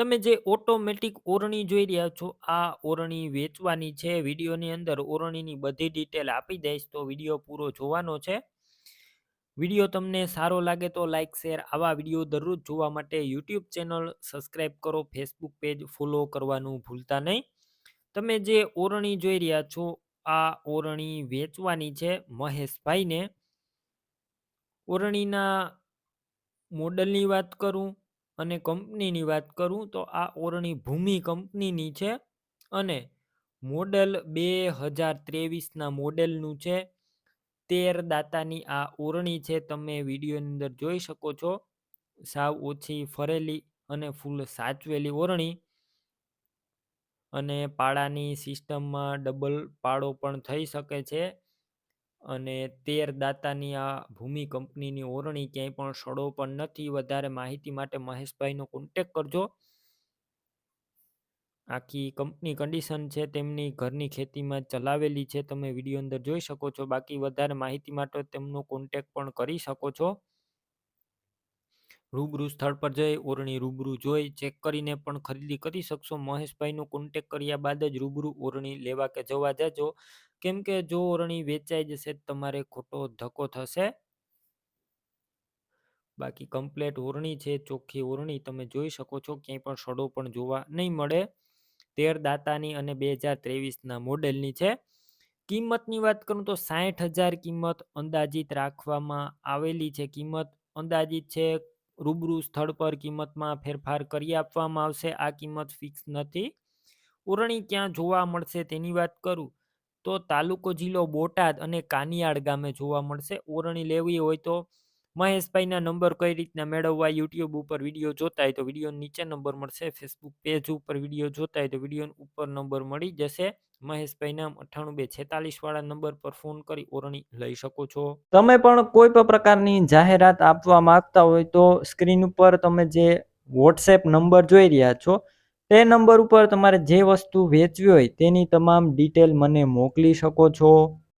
તમે જે ઓટોમેટિક ઓરણી જોઈ રહ્યા છો, આ ઓરણી વેચવાની છે. વિડીયોની અંદર ઓરણીની બધી ડિટેલ આપી દઈશ, તો વીડિયો પૂરો જોવાનો છે. વીડિયો તમને સારો લાગે તો લાઈક, શેર આવા વીડિયો દરરોજ જોવા માટે યુટ્યુબ ચેનલ સબસ્ક્રાઈબ કરો, ફેસબુક પેજ ફોલો કરવાનું ભૂલતા નહીં. તમે જે ઓરણી જોઈ રહ્યા છો, આ ઓરણી વેચવાની છે મહેશભાઈને. ઓરણીના મોડલની વાત કરું અને કંપનીની વાત કરું તો આ ઓરણી ભૂમિ કંપનીની છે અને મોડલ બે હજાર ત્રેવીસના મોડેલનું છે. તેર દાતાની આ ઓરણી છે, તમે વિડીયોની અંદર જોઈ શકો છો. સાવ ઓછી ફરેલી અને ફૂલ સાચવેલી ઓરણી. અને પાળાની સિસ્ટમમાં ડબલ પાળો પણ થઈ શકે છે. અને તેર દાતાની આ ભૂમિ કંપનીની ઓરણી ક્યાંય પણ સડો પણ નથી. વધારે માહિતી માટે મહેશભાઈનો કોન્ટેક કરજો. આખી કંપની કન્ડિશન છે તેમની, ઘરની ખેતીમાં ચલાવેલી છે. તમે વીડિયો અંદર જોઈ શકો છો. બાકી વધારે માહિતી માટે તેમનો કોન્ટેક પણ કરી શકો છો. રૂબરૂ સ્થળ પર જઈ ઓરણી રૂબરૂ જોઈ, ચેક કરીને પણ ખરીદી કરી શકશો. મહેશભાઈનો કોન્ટેક કર્યા બાદ જ રૂબરૂ ઓરણી લેવા કે જવા જજો. કેમ કે જો ઓરણી વેચાઈ જશે તમારે ખોટો ધક્કો થશે. બાકી કમ્પ્લેટ ઓરણી છે, ચોખ્ખી ઓરણી તમે જોઈ શકો છો. ક્યાંય પણ સડો પણ જોવા નહીં મળે. તેર દાતાની અને બે હજાર ત્રેવીસના મોડેલની છે. કિંમતની વાત કરું તો સાઠ હજાર કિંમત અંદાજિત રાખવામાં આવેલી છે. કિંમત અંદાજિત છે રૂબરૂ સ્થળ પર કિંમતમાં ફેરફાર કરી આપવામાં આવશે. આ કિંમત ફિક્સ નથી. ઓરણી ક્યાં જોવા મળશે તેની વાત કરું. તો તાલુકો જિલ્લો બોટાદ અને કાનિયાડ ગામે જોવા મળશે. ઓરણી લેવી હોય તો મહેશભાઈના નંબર કઈ રીતના મેળવવા, યુટ્યુબ ઉપર વીડિયો જોતા હોય તો વીડિયો નીચે નંબર મળશે, ફેસબુક પેજ ઉપર વીડિયો જોતા હોય તો વીડિયો ઉપર નંબર મળી જશે. મહેશભાઈના અઠ્ઠાણું બે છેતાલીસ વાળા નંબર પર ફોન કરી ઓરણી લઈ શકો છો. તમે પણ કોઈ પણ પ્રકારની જાહેરાત આપવા માંગતા હોય તો સ્ક્રીન ઉપર તમે જે વોટ્સએપ નંબર જોઈ રહ્યા છો, તે નંબર ઉપર તમારે જે વસ્તુ વેચવી હોય તેની તમામ ડિટેલ મને મોકલી શકો છો.